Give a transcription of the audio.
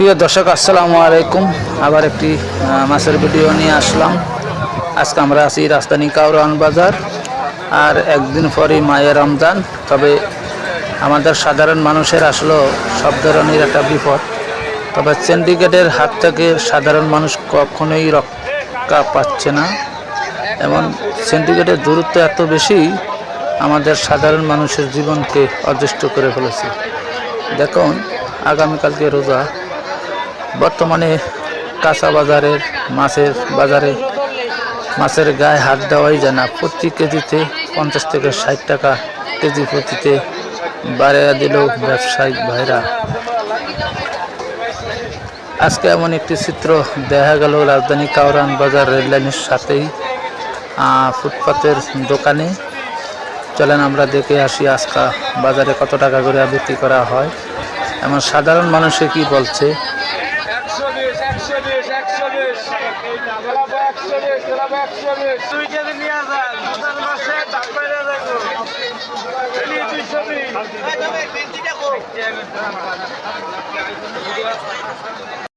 প্রিয় দর্শক, আসসালামু আলাইকুম। আবার একটি মাছের ভিডিও নিয়ে আসলাম। আজকে আমরা আছি রাজধানী কাউরান বাজার, আর একদিন পরই মায়ের রমজান। তবে আমাদের সাধারণ মানুষের আসলেও সব ধরনের একটা বিপদ। তবে সিন্ডিকেটের হাত থেকে সাধারণ মানুষ কখনোই রক্ষা পাচ্ছে না। এমন সিন্ডিকেটের দূরত্ব এত বেশি, আমাদের সাধারণ মানুষের জীবনকে অদৃষ্ট করে ফেলেছে। দেখুন, আগামীকালকে রোজা বর্তমানে কাঁচা বাজারের, মাছের বাজারে মাছের গায়ে হাত দেওয়াই যায় না। প্রতি কেজিতে পঞ্চাশ থেকে ষাট টাকা কেজি প্রতিতে বাড়িয়ে দিল ব্যবসায়িক ভাইরা। আজকে এমন একটি চিত্র দেখা গেল রাজধানী কাউরান বাজার রেললাইনের সাথেই ফুটপাতের দোকানে। চলেন আমরা দেখে আসি আজকা বাজারে কত টাকা করে বিক্রি করা হয়। এমন সাধারণ মানুষে কি বলছে? একশো বিশ একশো বিশ। একশো বিশ একশো বিশ। দুই কেজি নিয়ে যান মাসে বাইরে দেখো দুইশো বিশ।